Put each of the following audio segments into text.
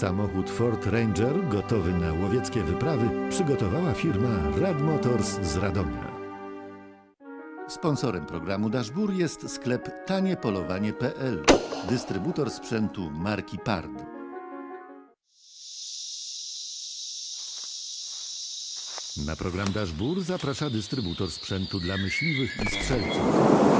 Samochód Ford Ranger gotowy na łowieckie wyprawy przygotowała firma Rad Motors z Radomia. Sponsorem programu Dashbur jest sklep taniepolowanie.pl, dystrybutor sprzętu marki Pard. Na program Dashbur zaprasza dystrybutor sprzętu dla myśliwych i strzelców.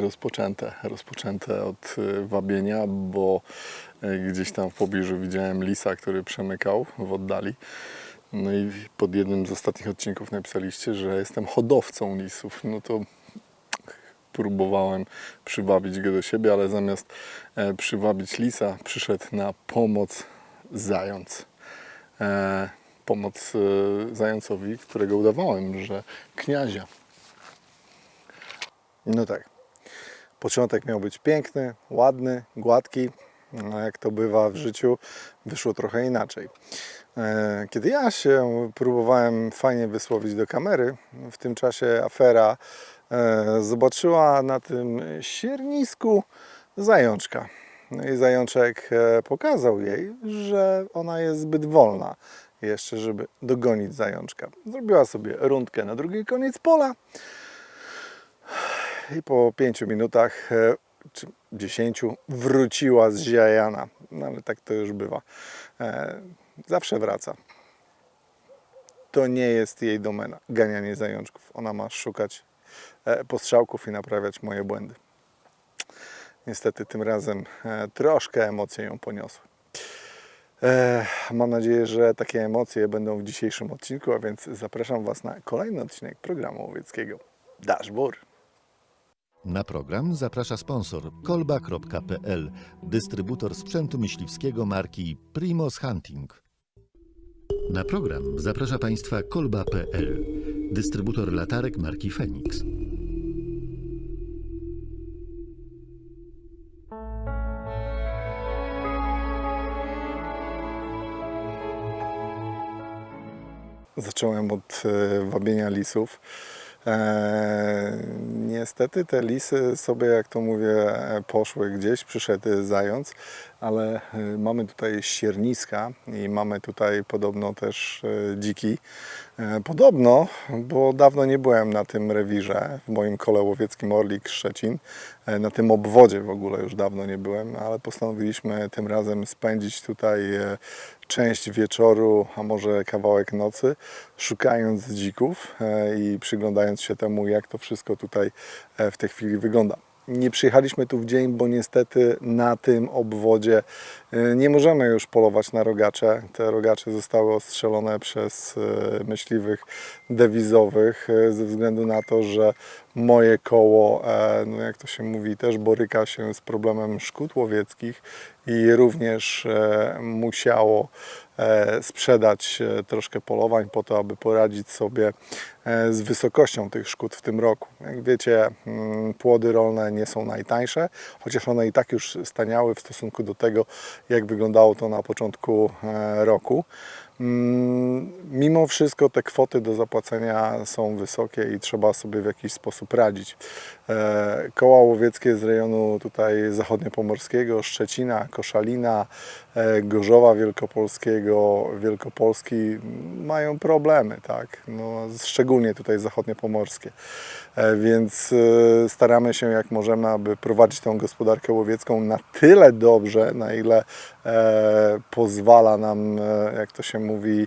Rozpoczęte. Rozpoczęte od y, wabienia, bo y, gdzieś tam w pobliżu widziałem lisa, który przemykał w oddali. No i pod jednym z ostatnich odcinków napisaliście, że jestem hodowcą lisów. No to próbowałem przywabić go do siebie, ale zamiast e, przywabić lisa, przyszedł na pomoc zając. E, pomoc e, zającowi, którego udawałem, że kniazia. No tak. Początek miał być piękny, ładny, gładki. No, jak to bywa w życiu, wyszło trochę inaczej. E, Kiedy ja się próbowałem fajnie wysłowić do kamery, w tym czasie afera e, zobaczyła na tym siernisku zajączka. No i zajączek e, pokazał jej, że ona jest zbyt wolna jeszcze, żeby dogonić zajączka. Zrobiła sobie rundkę na drugi koniec pola, i po pięciu minutach e, czy dziesięciu wróciła z ziajana. No ale tak to już bywa. E, Zawsze wraca. To nie jest jej domena, ganianie zajączków. Ona ma szukać e, postrzałków i naprawiać moje błędy. Niestety tym razem troszkę emocje ją poniosły. Mam nadzieję, że takie emocje będą w dzisiejszym odcinku, a więc zapraszam Was na kolejny odcinek programu łowieckiego Dashboard. Na program zaprasza sponsor kolba.pl, dystrybutor sprzętu myśliwskiego marki Primos Hunting. Na program zaprasza Państwa kolba.pl, dystrybutor latarek marki Phoenix. Zacząłem od e, wabienia lisów. E, niestety te lisy sobie, jak to mówię, poszły gdzieś, przyszedł zając, ale e, mamy tutaj sierniska i mamy tutaj podobno też e, dziki. E, podobno, bo dawno nie byłem na tym rewirze w moim kole łowieckim Orlik Szczecin. Na tym obwodzie w ogóle już dawno nie byłem, ale postanowiliśmy tym razem spędzić tutaj część wieczoru, a może kawałek nocy, szukając dzików i przyglądając się temu, jak to wszystko tutaj w tej chwili wygląda. Nie przyjechaliśmy tu w dzień, bo niestety na tym obwodzie Nie możemy już polować na rogacze. Te rogacze zostały ostrzelone przez y, myśliwych dewizowych y, ze względu na to, że moje koło, e, no jak to się mówi, też boryka się z problemem szkód łowieckich i również e, musiało e, sprzedać e, troszkę polowań po to, aby poradzić sobie e, z wysokością tych szkód w tym roku. Jak wiecie, mm, płody rolne nie są najtańsze, chociaż one i tak już staniały w stosunku do tego, jak wyglądało to na początku e, roku. Mm, Mimo wszystko te kwoty do zapłacenia są wysokie i trzeba sobie w jakiś sposób radzić. E, Koła łowieckie z rejonu tutaj zachodniopomorskiego, Szczecina, Koszalina, e, Gorzowa Wielkopolskiego, Wielkopolski m, mają problemy, tak? No, szczególnie tutaj zachodniopomorskie. E, Więc staramy się jak możemy, aby prowadzić tą gospodarkę łowiecką na tyle dobrze, na ile pozwala nam, jak to się mówi, mm,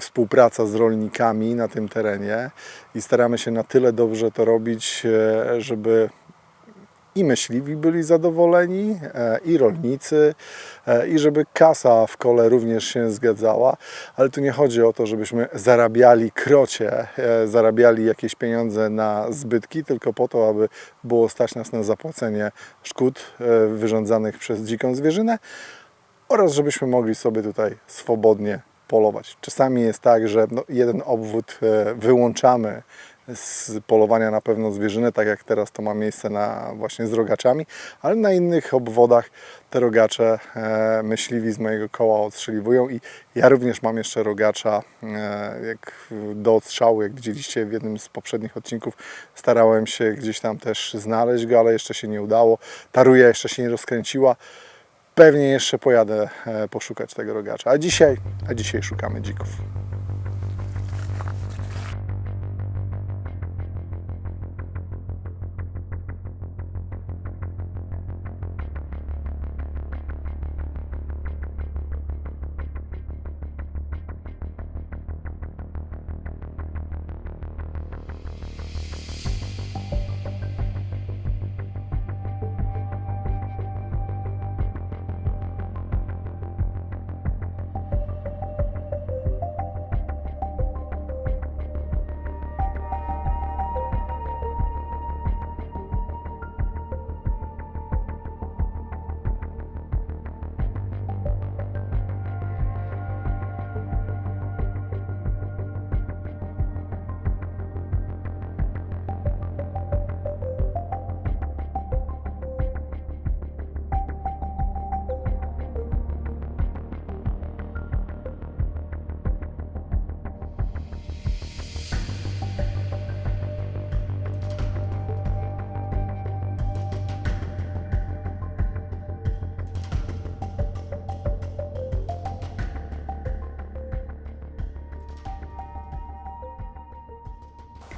współpraca z rolnikami na tym terenie i staramy się na tyle dobrze to robić, e, żeby i myśliwi byli zadowoleni, e, i rolnicy, e, i żeby kasa w kole również się zgadzała. Ale tu nie chodzi o to, żebyśmy zarabiali krocie, zarabiali jakieś pieniądze na zbytki, tylko po to, aby było stać nas na zapłacenie szkód wyrządzanych przez dziką zwierzynę oraz żebyśmy mogli sobie tutaj swobodnie polować. Czasami jest tak, że no, jeden obwód e, wyłączamy z polowania na pewną zwierzynę, tak jak teraz to ma miejsce na, właśnie z rogaczami, ale na innych obwodach te rogacze e, myśliwi z mojego koła odstrzeliwują i ja również mam jeszcze rogacza e, jak do odstrzału, jak widzieliście w jednym z poprzednich odcinków starałem się gdzieś tam też znaleźć go, ale jeszcze się nie udało. Ta ruja jeszcze się nie rozkręciła. Pewnie jeszcze pojadę e, poszukać tego rogacza. A dzisiaj, a dzisiaj szukamy dzików.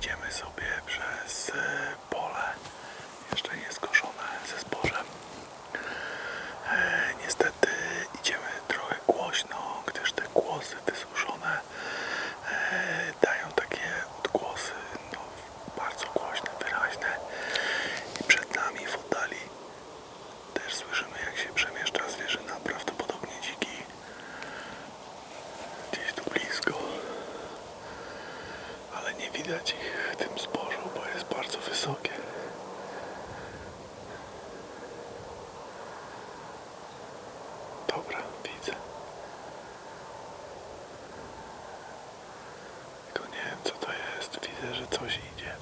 Idziemy sobie Tylko nie wiem co to jest. Widzę, że coś idzie,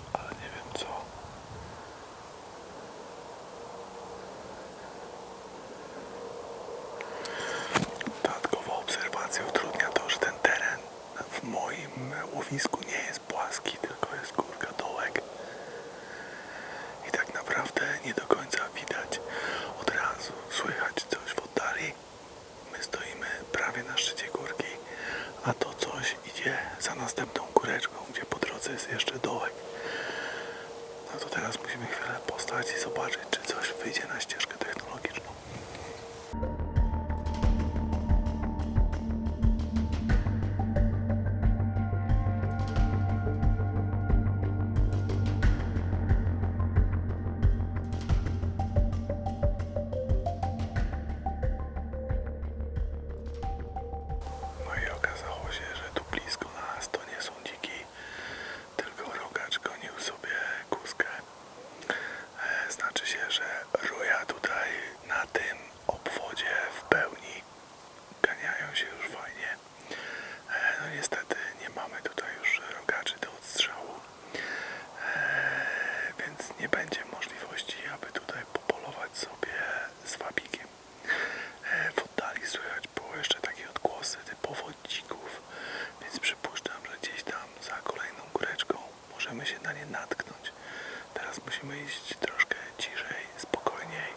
musimy iść troszkę ciszej, spokojniej,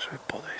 żeby podejść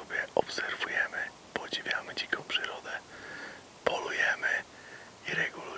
sobie obserwujemy, podziwiamy dziką przyrodę, polujemy i regulujemy.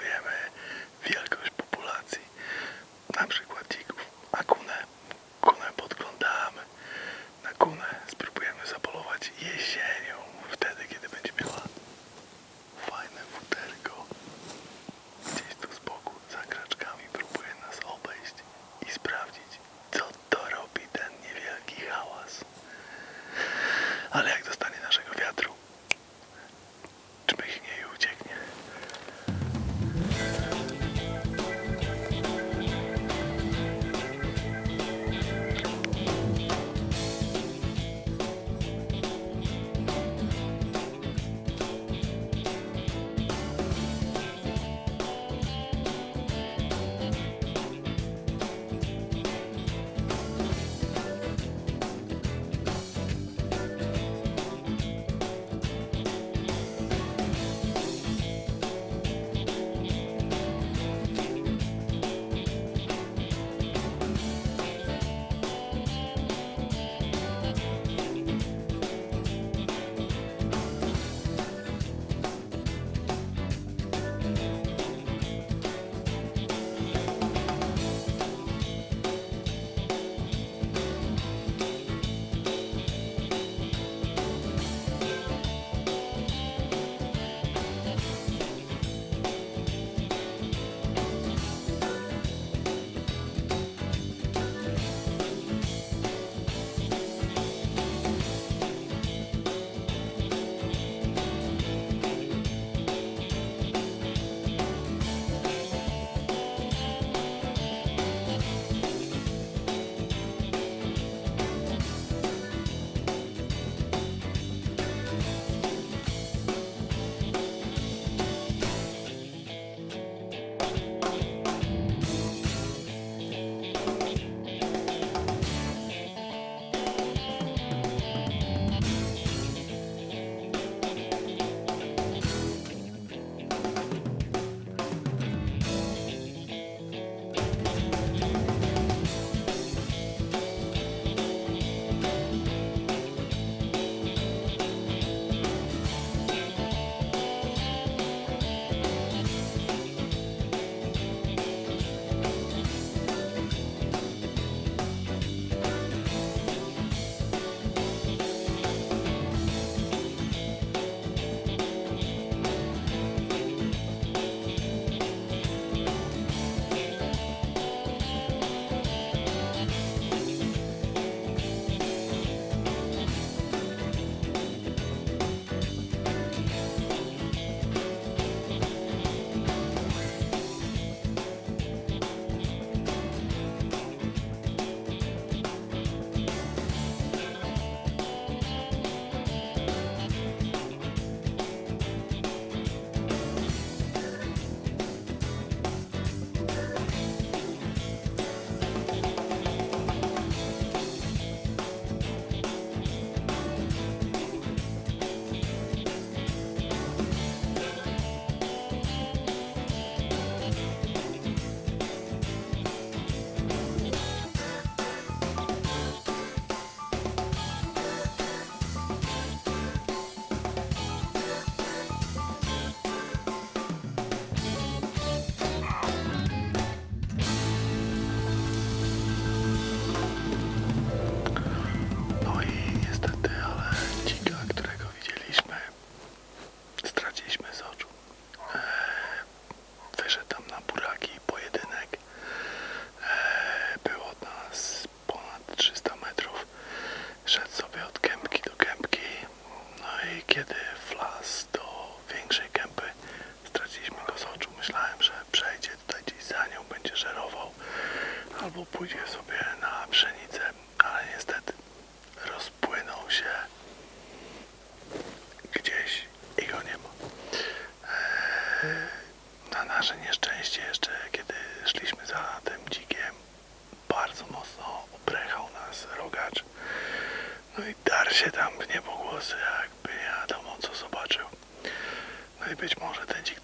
Być może ten dzik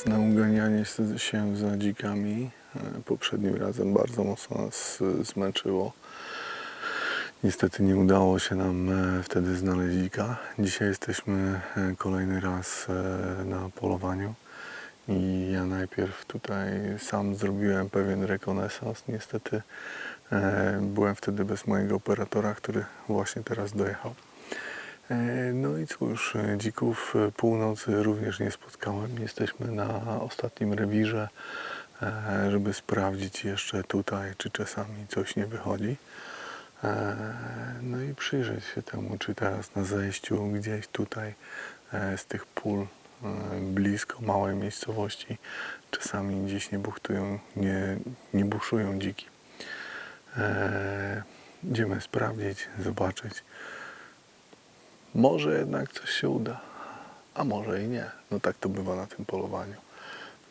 Nocne uganianie się za dzikami e, poprzednim razem bardzo mocno nas e, zmęczyło. Niestety nie udało się nam e, wtedy znaleźć dzika. Dzisiaj jesteśmy kolejny raz na polowaniu i ja najpierw tutaj sam zrobiłem pewien rekonesans. Niestety byłem wtedy bez mojego operatora, który właśnie teraz dojechał. E, No i cóż, e, dzików e, północy również nie spotkałem. Jesteśmy na ostatnim rewirze, żeby sprawdzić jeszcze tutaj, czy czasami coś nie wychodzi. No i przyjrzeć się temu, czy teraz na zejściu gdzieś tutaj z tych pól blisko małej miejscowości czasami gdzieś nie buchtują, nie, nie buszują dziki. Idziemy sprawdzić, zobaczyć. Może jednak coś się uda, a może i nie. No tak to bywa na tym polowaniu.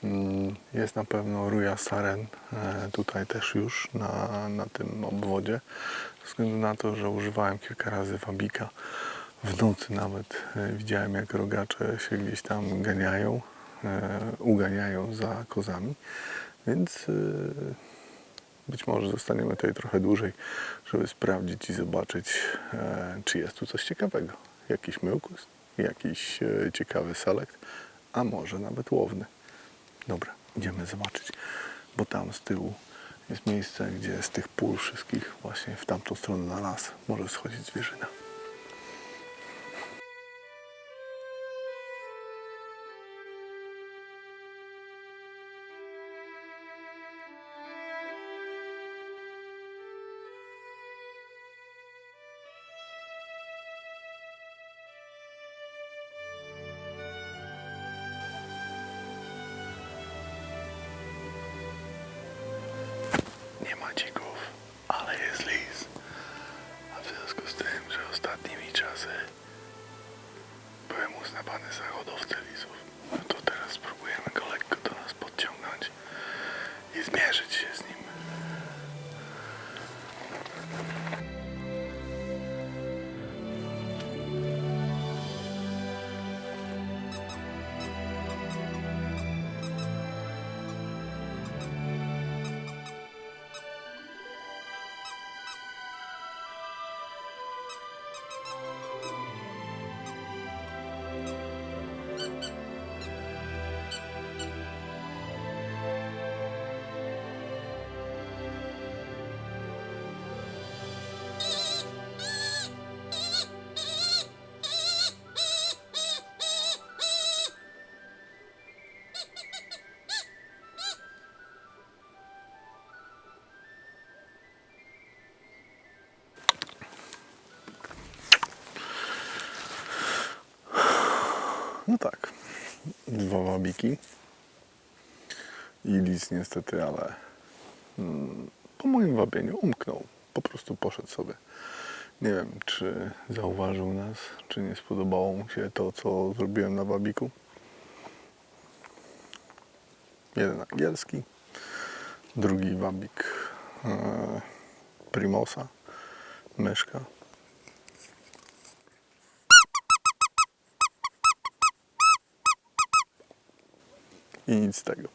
Mm, Jest na pewno ruja saren e, tutaj też już na, na tym obwodzie. Ze względu na to, że używałem kilka razy wabika. W nocy nawet e, widziałem jak rogacze się gdzieś tam ganiają, e, uganiają za kozami. Więc być może zostaniemy tutaj trochę dłużej, żeby sprawdzić i zobaczyć, czy jest tu coś ciekawego. Jakiś myłkus, jakiś e, ciekawy selekt, a może nawet łowny. Dobra, idziemy zobaczyć, bo tam z tyłu jest miejsce, gdzie z tych pól wszystkich właśnie w tamtą stronę na las może schodzić zwierzyna. Dwa wabiki i lis niestety, ale mm, po moim wabieniu umknął. Po prostu poszedł sobie. Nie wiem, czy zauważył nas, czy nie spodobało mu się to, co zrobiłem na wabiku. Jeden angielski, drugi wabik e, Primosa, myszka. I nic z tego.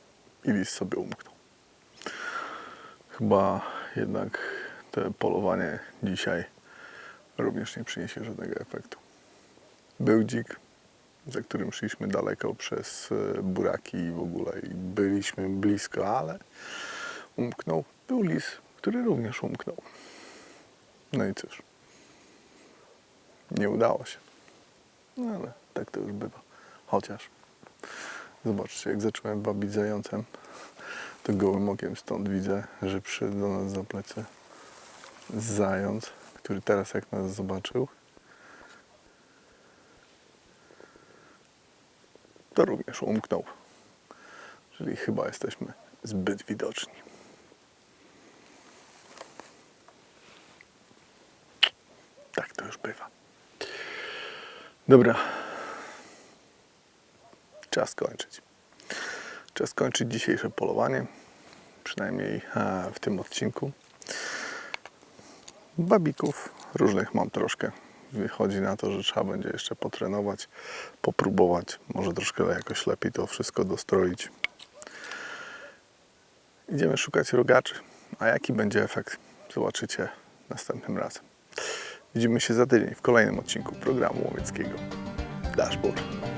I lis sobie umknął. Chyba jednak to polowanie dzisiaj również nie przyniesie żadnego efektu. Był dzik, za którym szliśmy daleko przez e, buraki i w ogóle byliśmy blisko, ale umknął. Był lis, który również umknął. No i cóż, nie udało się. No ale tak to już bywa. Chociaż Zobaczcie, jak zacząłem babić zającem, to gołym okiem stąd widzę, że przyszedł do nas za plecy zając, który teraz jak nas zobaczył, to również umknął. Czyli chyba jesteśmy zbyt widoczni. Tak to już bywa. Dobra, czas kończyć. Czas kończyć dzisiejsze polowanie, przynajmniej e, w tym odcinku. Babików różnych mam troszkę. Wychodzi na to, że trzeba będzie jeszcze potrenować, popróbować, może troszkę jakoś lepiej to wszystko dostroić. Idziemy szukać rogaczy, a jaki będzie efekt, zobaczycie następnym razem. Widzimy się za tydzień w kolejnym odcinku programu łowieckiego Dashboard.